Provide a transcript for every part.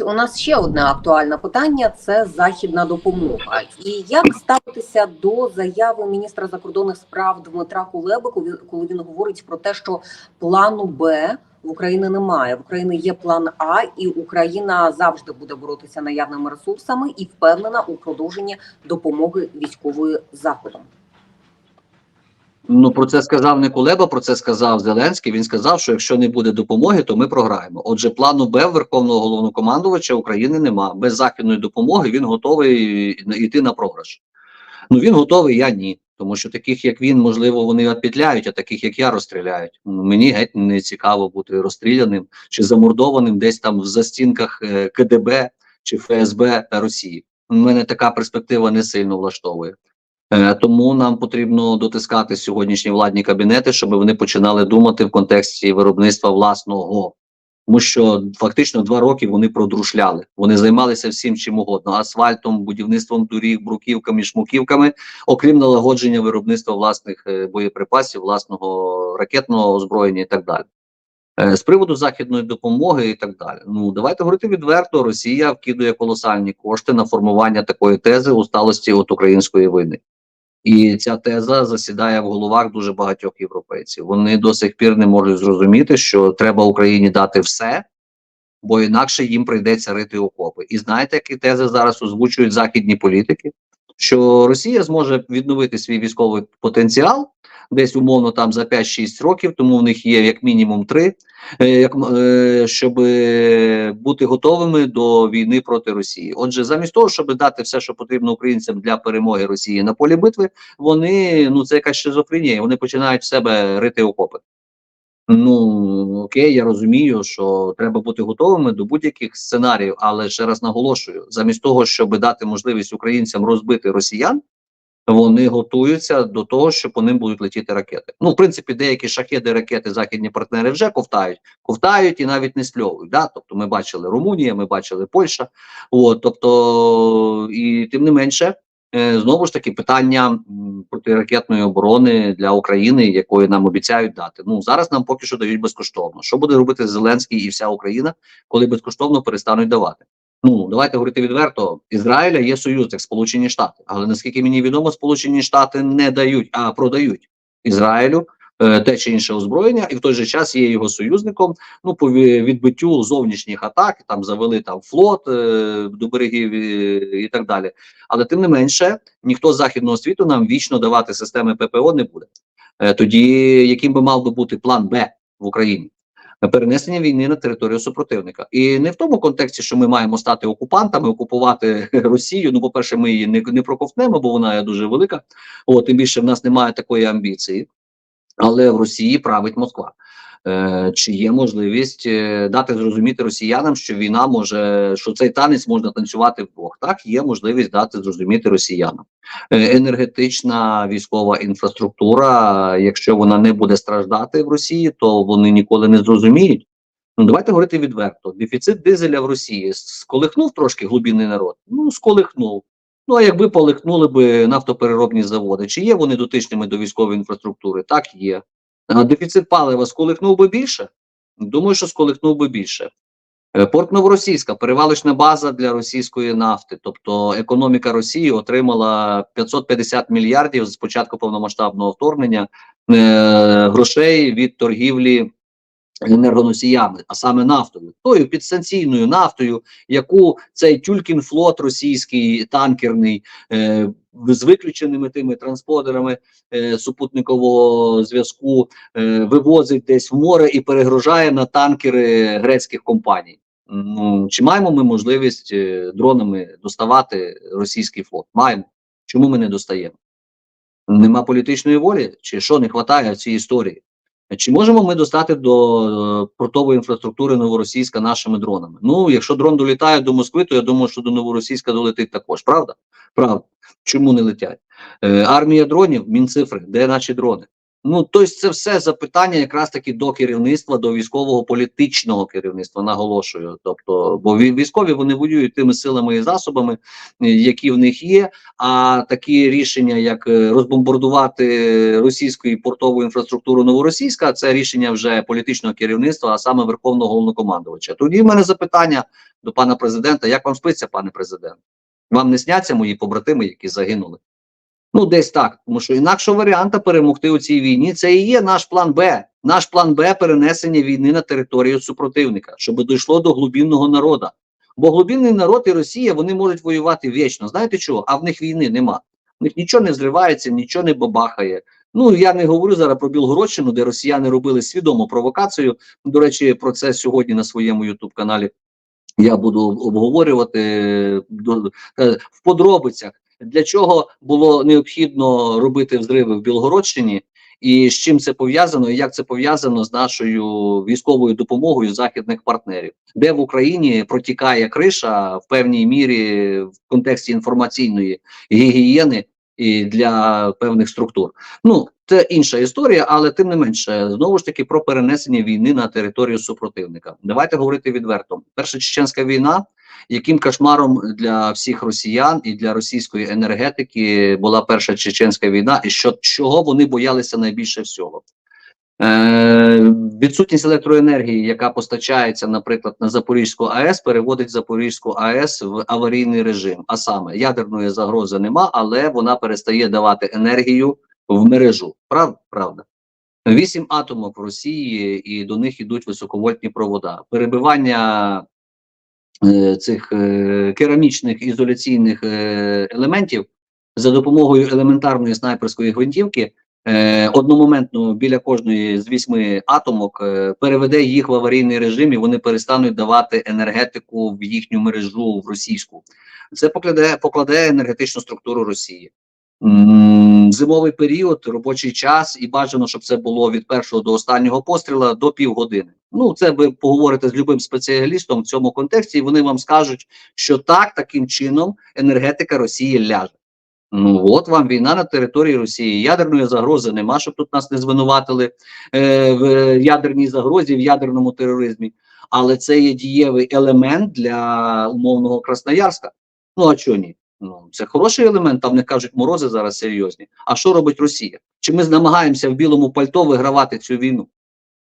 У нас ще одне актуальне питання це західна допомога. І як ставитися до заяви міністра закордонних справ Дмитра Кулеби, коли- він говорить про те, що плану Б в Україні немає. В Україні є план А, і Україна завжди буде боротися наявними ресурсами і впевнена у продовженні допомоги військової заходом. Ну про це сказав не Кулеба, про це сказав Зеленський. Він сказав, що якщо не буде допомоги, то ми програємо. Отже, плану Б Верховного головнокомандувача України нема. Без західної допомоги він готовий йти на програш. Ну він готовий, я ні. Тому що таких, як він, можливо, вони відпетляють, а таких, як я, розстріляють. Ну, Мені геть не цікаво бути розстріляним чи замордованим десь там в застінках е, КДБ чи ФСБ Росії. Мене така перспектива не сильно влаштовує. Е, Тому нам потрібно дотискати сьогоднішні владні кабінети, щоб вони починали думати в контексті виробництва власного. Тому що фактично два роки вони продрушляли. Вони займалися всім чим угодно: асфальтом, будівництвом доріг, бруківками, шмуківками, окрім налагодження виробництва власних е, боєприпасів, власного ракетного озброєння і так далі. Е, З приводу західної допомоги і так далі. Ну давайте говорити відверто. Росія вкидує колосальні кошти на формування такої тези усталості від української війни. І ця теза засідає в головах дуже багатьох європейців. Вони до сих пір не можуть зрозуміти, що треба Україні дати все, бо інакше їм прийдеться рити окопи. І знаєте, які тези зараз озвучують західні політики? Що Росія зможе відновити свій військовий потенціал десь умовно там за 5-6 років, тому в них є як мінімум 3, е, як, е, щоб бути готовими до війни проти Росії. Отже, замість того, щоб дати все, що потрібно українцям для перемоги Росії на полі битви, вони ну це якась шизофренія. Вони починають в себе рити окопи. Ну окей, я розумію, що треба бути готовими до будь-яких сценаріїв, але ще раз наголошую: замість того, щоб дати можливість українцям розбити росіян, вони готуються до того, що по ним будуть летіти ракети. Ну, в принципі, деякі шахеди, ракети західні партнери вже ковтають, ковтають і навіть не спльовують. Да? Тобто, ми бачили Румунія, ми бачили Польща. От, тобто, і тим не менше. Е, Знову ж таки, питання протиракетної оборони для України, якої нам обіцяють дати. Ну зараз нам поки що дають безкоштовно. Що буде робити Зеленський і вся Україна, коли безкоштовно перестануть давати? Ну давайте говорити відверто. Ізраїля є союзник Сполучені Штати, але наскільки мені відомо, Сполучені Штати не дають, а продають Ізраїлю те чи інше озброєння, і в той же час є його союзником. Ну по відбиттю зовнішніх атак, там завели там флот е, до берегів і, і так далі. Але тим не менше, ніхто з західного світу нам вічно давати системи ППО не буде. Е, тоді яким би мав би бути план Б в Україні? Перенесення війни на територію супротивника, і не в тому контексті, що ми маємо стати окупантами, окупувати Росію. Ну, по-перше, ми її не, не проковтнемо, бо вона є дуже велика. От тим більше в нас немає такої амбіції, але в Росії править Москва. Е, чи є можливість е, дати зрозуміти росіянам, що війна може, що цей танець можна танцювати вдвох? Так, є можливість дати зрозуміти росіянам. Е, енергетична військова інфраструктура, якщо вона не буде страждати в Росії, то вони ніколи не зрозуміють. Ну давайте говорити відверто. Дефіцит дизеля в Росії сколихнув трошки глибинний народ. Ну сколихнув. Ну а якби полихнули би нафтопереробні заводи, чи є вони дотичними до військової інфраструктури? Так є. Дефіцит палива сколихнув би більше? Думаю, що сколихнув би більше. Е, Порт Новоросійська перевалочна база для російської нафти. Тобто економіка Росії отримала 550 мільярдів з початку повномасштабного вторгнення е, грошей від торгівлі енергоносіями, а саме нафтою, тою підстанційною нафтою, яку цей тюлькін флот російський танкерний е, з виключеними тими транспортерами е, супутникового зв'язку е, вивозить десь в море і перегружає на танкери грецьких компаній. Ну чи маємо ми можливість е, дронами доставати російський флот? Маємо. Чому ми не достаємо? Нема політичної волі, чи що не вистачає в цій історії? Чи можемо ми достати до е, портової інфраструктури новоросійська нашими дронами? Ну, якщо дрон долітає до Москви, то я думаю, що до новоросійська долетить також. Правда? Правда. Чому не летять? Е, армія дронів, мінцифри, де наші дрони? Ну, тобто це все запитання якраз таки до керівництва, до військового політичного керівництва, наголошую. Тобто, бо ві- військові вони воюють тими силами і засобами, е, які в них є. А такі рішення, як е, розбомбардувати російську портову інфраструктуру новоросійська, це рішення вже політичного керівництва, а саме верховного головнокомандувача. Тоді в мене запитання до пана президента: як вам спиться, пане президент? Вам не сняться мої побратими, які загинули? Ну, десь так, тому що інакшого варіанта перемогти у цій війні це і є наш план Б. Наш план Б перенесення війни на територію супротивника, щоб дійшло до глубинного народу. Бо глубинний народ і Росія вони можуть воювати вічно. Знаєте чого? А в них війни нема. В них нічого не зривається, нічого не бабахає. Ну я не говорю зараз про Білгородщину, де росіяни робили свідому провокацію. До речі, про це сьогодні на своєму ютуб каналі я буду обговорювати е, е, в подробицях для чого було необхідно робити взриви в Білгородщині, і з чим це пов'язано, і як це пов'язано з нашою військовою допомогою західних партнерів, де в Україні протікає криша в певній мірі в контексті інформаційної гігієни і для певних структур. Ну це інша історія, але тим не менше, знову ж таки про перенесення війни на територію супротивника. Давайте говорити відверто. Перша чеченська війна яким кошмаром для всіх росіян і для російської енергетики була перша чеченська війна, і що чого вони боялися найбільше всього? Е, відсутність електроенергії, яка постачається, наприклад, на Запорізьку АЕС, переводить Запорізьку АЕС в аварійний режим. А саме ядерної загрози нема, але вона перестає давати енергію в мережу. Правда? Правда. Вісім атомок в Росії, і до них йдуть високовольтні провода. Перебивання цих е, керамічних ізоляційних е, елементів за допомогою елементарної снайперської гвинтівки е, одномоментно біля кожної з вісьми атомок е, переведе їх в аварійний режим, і вони перестануть давати енергетику в їхню мережу в російську. Це покладе покладе енергетичну структуру Росії. Зимовий період, робочий час, і бажано, щоб це було від першого до останнього постріла до півгодини. Ну, це ви поговорите з любим спеціалістом в цьому контексті, і вони вам скажуть, що так, таким чином енергетика Росії ляже. Ну от вам війна на території Росії. Ядерної загрози нема, щоб тут нас не звинуватили е, в ядерній загрозі, в ядерному тероризмі. Але це є дієвий елемент для умовного Красноярська. Ну а чого ні? Ну це хороший елемент. Там не кажуть морози зараз серйозні. А що робить Росія? Чи ми намагаємося в білому пальто вигравати цю війну?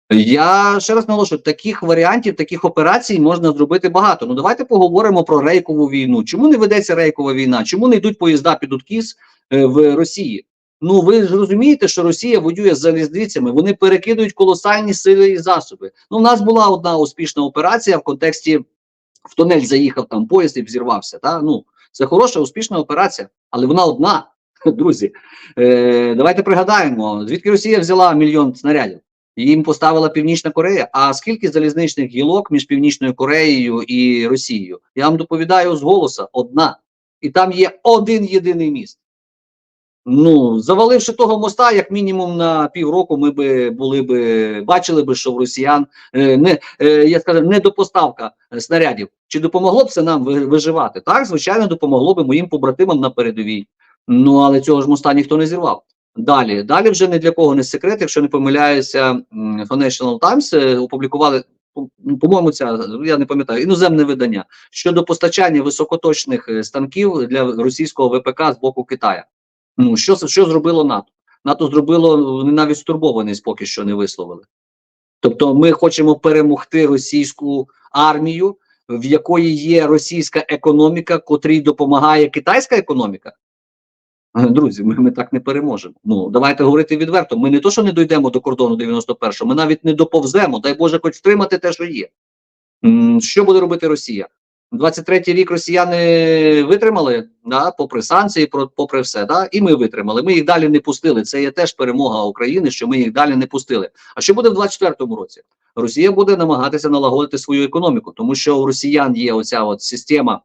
Я ще раз наголошую, таких варіантів, таких операцій можна зробити багато. Ну давайте поговоримо про рейкову війну. Чому не ведеться рейкова війна? Чому не йдуть поїзда під Уткіс е, в Росії? Ну ви ж розумієте, що Росія воює з залізницями, вони перекидують колосальні сили і засоби. Ну, в нас була одна успішна операція в контексті в тунель заїхав там поїзд і взірвався. Та? Ну, це хороша, успішна операція, але вона одна. Друзі, е, давайте пригадаємо, звідки Росія взяла мільйон снарядів. Їм поставила Північна Корея. А скільки залізничних гілок між Північною Кореєю і Росією? Я вам доповідаю з голоса одна. І там є один єдиний міст. Ну, заваливши того моста, як мінімум на півроку, ми би були би бачили би, що в росіян е, не е, я скажу, недопоставка е, снарядів. Чи допомогло б це нам виживати? Так, звичайно, допомогло б моїм побратимам на передовій. Ну але цього ж моста ніхто не зірвав. Далі, далі вже не для кого не секрет, якщо не помиляюся, Financial Times е, опублікували, по- по-моєму, ця я не пам'ятаю, іноземне видання щодо постачання високоточних е, станків для російського ВПК з боку Китая. Ну що що зробило НАТО? НАТО зробило навіть стурбованість поки що не висловили. Тобто, ми хочемо перемогти російську армію, в якої є російська економіка, котрій допомагає китайська економіка. Друзі, ми, ми так не переможемо. Ну давайте говорити відверто. Ми не то, що не дійдемо до кордону 91-го, ми навіть не доповземо. Дай Боже, хоч втримати те, що є. Що буде робити Росія? 23-й рік росіяни витримали, да, попри санкції, попри все, да, і ми витримали. Ми їх далі не пустили. Це є теж перемога України, що ми їх далі не пустили. А що буде в 24-му році? Росія буде намагатися налагодити свою економіку, тому що у росіян є оця от система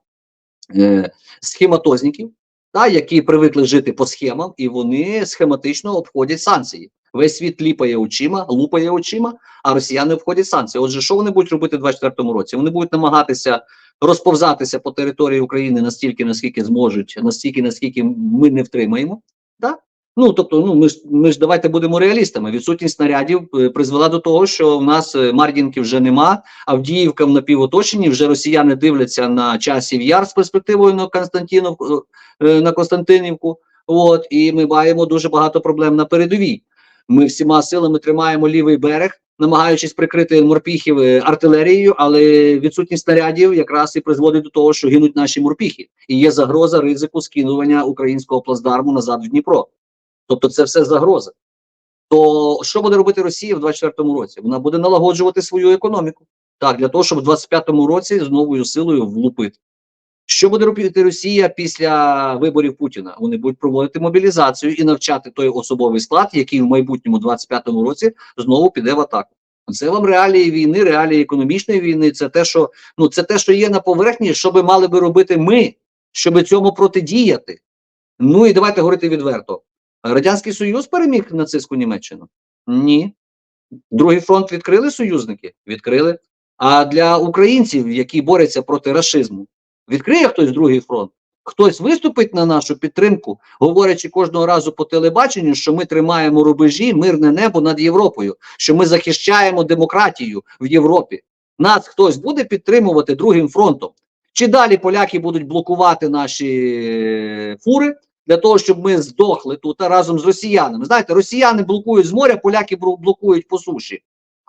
е, схематозників, та, які привикли жити по схемам, і вони схематично обходять санкції. Весь світ ліпає очима, лупає очима, а росіяни обходять санкції. Отже, що вони будуть робити в 24-му році? Вони будуть намагатися розповзатися по території України настільки, наскільки зможуть, настільки, наскільки ми не втримаємо. Да? Ну тобто, ну ми ж ми ж давайте будемо реалістами. Відсутність снарядів е, призвела до того, що в нас е, Мардінки вже нема. Авдіївка в напівоточенні. Вже росіяни дивляться на часів яр з перспективою на Константинов е, на Константинівку. От і ми маємо дуже багато проблем на передовій. Ми всіма силами тримаємо лівий берег, намагаючись прикрити морпіхів е, артилерією, але відсутність снарядів якраз і призводить до того, що гинуть наші морпіхи, і є загроза ризику скинування українського плацдарму назад в Дніпро. Тобто, це все загроза. То що буде робити Росія в 24-му році? Вона буде налагоджувати свою економіку. Так, для того, щоб в 25-му році з новою силою влупити. Що буде робити Росія після виборів Путіна? Вони будуть проводити мобілізацію і навчати той особовий склад, який в майбутньому 25-му році знову піде в атаку. Це вам реалії війни, реалії економічної війни. Це те, що ну це те, що є на поверхні, що би мали би робити ми, щоб цьому протидіяти. Ну і давайте говорити відверто. Радянський Союз переміг нацистську Німеччину? Ні. Другий фронт відкрили союзники? Відкрили. А для українців, які борються проти рашизму, відкриє хтось другий фронт? Хтось виступить на нашу підтримку, говорячи кожного разу по телебаченню, що ми тримаємо рубежі, мирне небо над Європою, що ми захищаємо демократію в Європі. Нас хтось буде підтримувати другим фронтом. Чи далі поляки будуть блокувати наші фури для того, щоб ми здохли тут разом з росіянами? Знаєте, росіяни блокують з моря, поляки блокують по суші.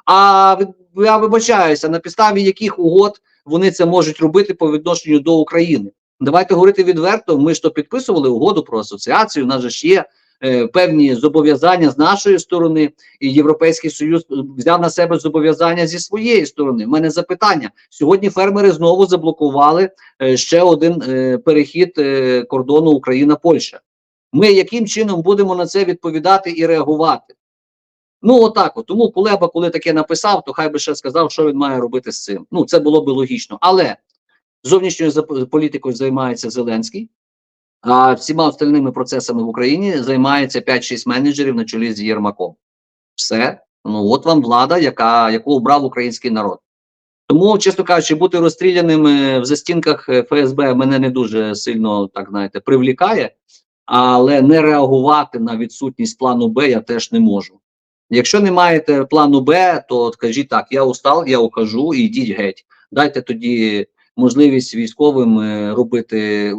А я вибачаюся, на підставі яких угод вони це можуть робити по відношенню до України. Давайте говорити відверто. Ми ж то підписували угоду про асоціацію. У нас же ж є е, певні зобов'язання з нашої сторони, і Європейський Союз е, взяв на себе зобов'язання зі своєї сторони. У мене запитання сьогодні. Фермери знову заблокували е, ще один е, перехід е, кордону Україна-Польща. Ми яким чином будемо на це відповідати і реагувати? Ну, отак. От. Тому Кулеба, коли таке написав, то хай би ще сказав, що він має робити з цим. Ну, це було би логічно. Але зовнішньою політикою займається Зеленський, а всіма остальними процесами в Україні займається 5-6 менеджерів на чолі з Єрмаком. Все. Ну, от вам влада, яка, яку обрав український народ. Тому, чесно кажучи, бути розстріляним е, в застінках е, ФСБ мене не дуже сильно, так знаєте, привлікає, але не реагувати на відсутність плану Б я теж не можу. Якщо не маєте плану Б, то кажіть так: я устав, я ухожу і йдіть геть. Дайте тоді можливість військовим е, робити е,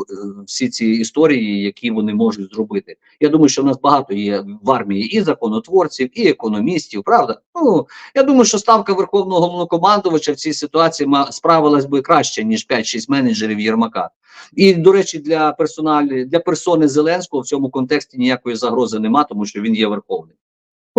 всі ці історії, які вони можуть зробити. Я думаю, що в нас багато є в армії і законотворців, і економістів. Правда? Ну я думаю, що ставка верховного головнокомандувача в цій ситуації справилась би краще ніж 5-6 менеджерів Єрмака. І до речі, для персоналі для персони Зеленського в цьому контексті ніякої загрози нема, тому що він є верховний.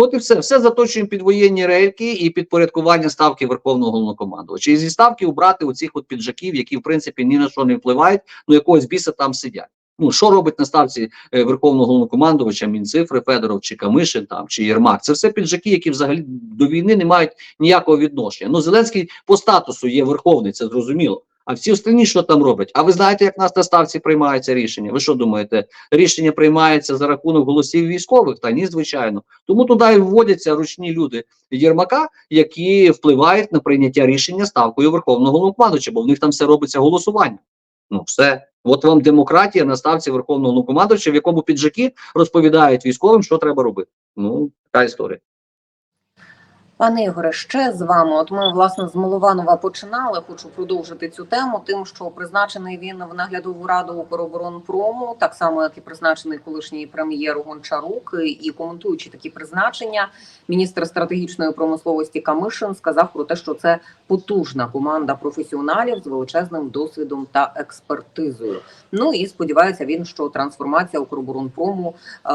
От і все, все заточуємо під воєнні рейки і підпорядкування ставки верховного головнокомандувача. І зі ставки убрати оцих от піджаків, які в принципі ні на що не впливають, ну якогось біса там сидять. Ну що робить на ставці е, верховного головнокомандувача Мінцифри, Федоров чи Камишин там чи Єрмак? Це все піджаки, які взагалі до війни не мають ніякого відношення. Ну Зеленський по статусу є верховний, це зрозуміло. А всі остальні що там роблять? А ви знаєте, як нас на ставці приймаються рішення? Ви що думаєте? Рішення приймається за рахунок голосів військових? Та ні, звичайно. Тому туди і вводяться ручні люди Єрмака, які впливають на прийняття рішення ставкою Верховного Головнокомандувача, бо в них там все робиться голосування. Ну все. От вам демократія на ставці Верховного Головнокомандувача, в якому піджаки розповідають військовим, що треба робити. Ну, така історія. Пане Ігоре, ще з вами. От ми власне з Милованова починали. Хочу продовжити цю тему, тим, що призначений він в наглядову раду Укроборонпрому, так само як і призначений колишній прем'єр Гончарук. І коментуючи такі призначення, міністр стратегічної промисловості Камишин сказав про те, що це потужна команда професіоналів з величезним досвідом та експертизою. Ну і сподівається він, що трансформація Укроборонпрому е,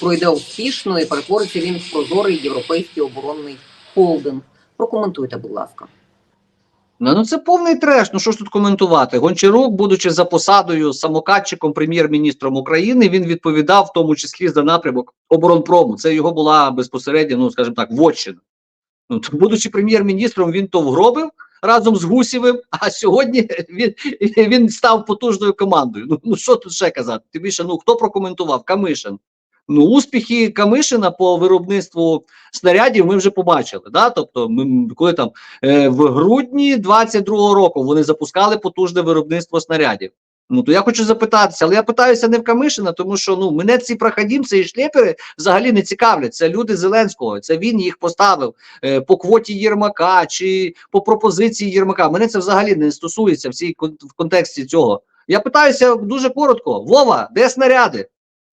пройде успішно і перетвориться він в прозорий європейський оборонний холдинг. Прокоментуйте, будь ласка. Ну, ну це повний треш. Ну що ж тут коментувати? Гончарук, будучи за посадою самокатчиком прем'єр-міністром України, він відповідав в тому числі за напрямок оборонпрому. Це його була безпосередньо, ну скажімо так, вотчина. Ну, то, будучи прем'єр-міністром, він то вгробив разом з Гусєвим, а сьогодні він, він став потужною командою. Ну, ну що тут ще казати? Тим більше, ну хто прокоментував? Камишин. Ну, успіхи Камишина по виробництву снарядів ми вже побачили. Да? Тобто, ми, коли там е, в грудні 22-го року вони запускали потужне виробництво снарядів. Ну то я хочу запитатися, але я питаюся не в Камишина, тому що ну мене ці проходімці і шлепери взагалі не цікавлять. Це люди Зеленського. Це він їх поставив е, по квоті Єрмака чи по пропозиції Єрмака. Мене це взагалі не стосується в цій в контексті цього. Я питаюся дуже коротко: Вова, де снаряди?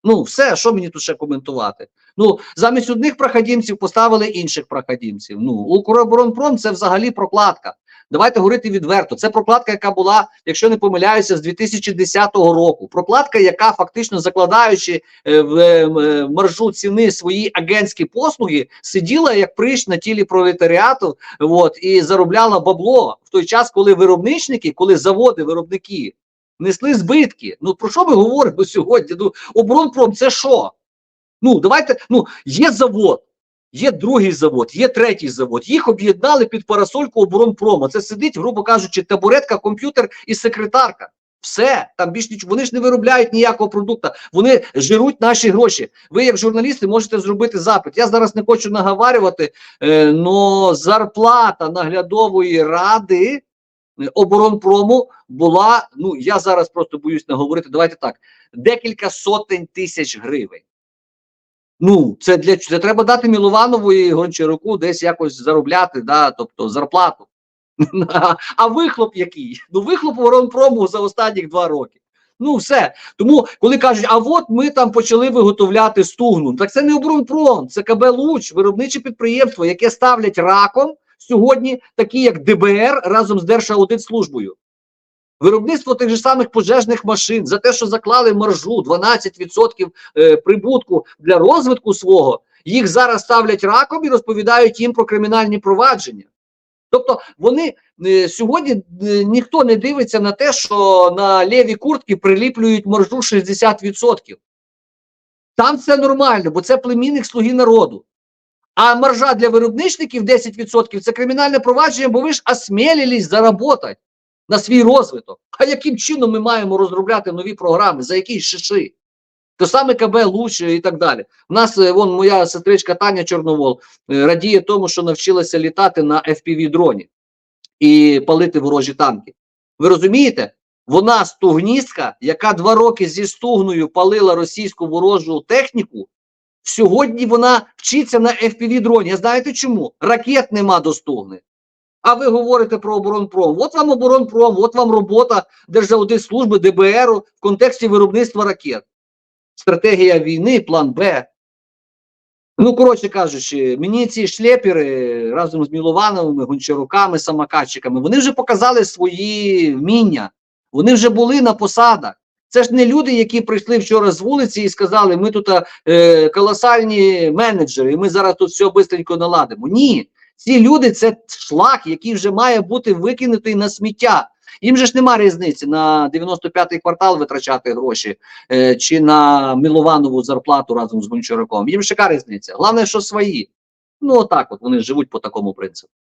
Ну, все, що мені тут ще коментувати? Ну, замість одних проходімців поставили інших проходімців. Ну, Укроборонпром це взагалі прокладка. Давайте говорити відверто. Це прокладка, яка була, якщо не помиляюся, з 2010 року. Прокладка, яка фактично закладаючи е, в е, е, маржу ціни свої агентські послуги, сиділа як прищ на тілі пролетаріату, от і заробляла бабло в той час, коли виробничники, коли заводи, виробники несли збитки. Ну про що ми говоримо сьогодні? Ну, оборонпром це що? Ну давайте. Ну є завод. Є другий завод, є третій завод. Їх об'єднали під парасольку оборонпрома. Це сидить, грубо кажучи, табуретка, комп'ютер і секретарка. Все там більш ніч. Вони ж не виробляють ніякого продукту. Вони жируть наші гроші. Ви, як журналісти, можете зробити запит. Я зараз не хочу наговарювати, е, но зарплата наглядової ради оборонпрому була. Ну я зараз просто боюсь наговорити. Давайте так: декілька сотень тисяч гривень. Ну, це для це треба дати Мілованову і Гончаруку десь якось заробляти, да, тобто зарплату. А вихлоп який? Ну, вихлоп воронпрому за останні два роки. Ну, все. Тому, коли кажуть, а от ми там почали виготовляти стугну, так це не оборонпром, це КБ Луч, виробниче підприємство, яке ставлять раком сьогодні, такі як ДБР разом з Держаудитслужбою. Виробництво тих же самих пожежних машин за те, що заклали маржу 12% е, прибутку для розвитку свого, їх зараз ставлять раком і розповідають їм про кримінальні провадження. Тобто вони е, сьогодні е, ніхто не дивиться на те, що на ліві куртки приліплюють маржу 60%. Там це нормально, бо це племінник слуги народу. А маржа для виробничників 10% це кримінальне провадження, бо ви ж осмілились заработати на свій розвиток. А яким чином ми маємо розробляти нові програми, за які шиши? То саме КБ Луч і так далі. У нас е, вон моя сестричка Таня Чорновол е, радіє тому, що навчилася літати на fpv дроні і палити ворожі танки. Ви розумієте? Вона стугністка, яка два роки зі стугною палила російську ворожу техніку. Сьогодні вона вчиться на fpv дроні. А знаєте чому? Ракет нема до. А ви говорите про оборонпром. От вам оборонпром, от вам робота Держаудитслужби ДБР в контексті виробництва ракет. Стратегія війни, план Б. Ну, коротше кажучи, мені ці шлепери разом з Міловановими, Гончаруками, самокатчиками, вони вже показали свої вміння. Вони вже були на посадах. Це ж не люди, які прийшли вчора з вулиці і сказали, ми тут е, колосальні менеджери, і ми зараз тут все швидко наладимо. Ні. Ці люди це шлак, який вже має бути викинутий на сміття. Їм же ж нема різниці на 95-й квартал витрачати гроші е, чи на Мілованову зарплату разом з Гончаруком. Їм ж яка різниця. Головне, що свої. Ну отак, от вони живуть по такому принципу.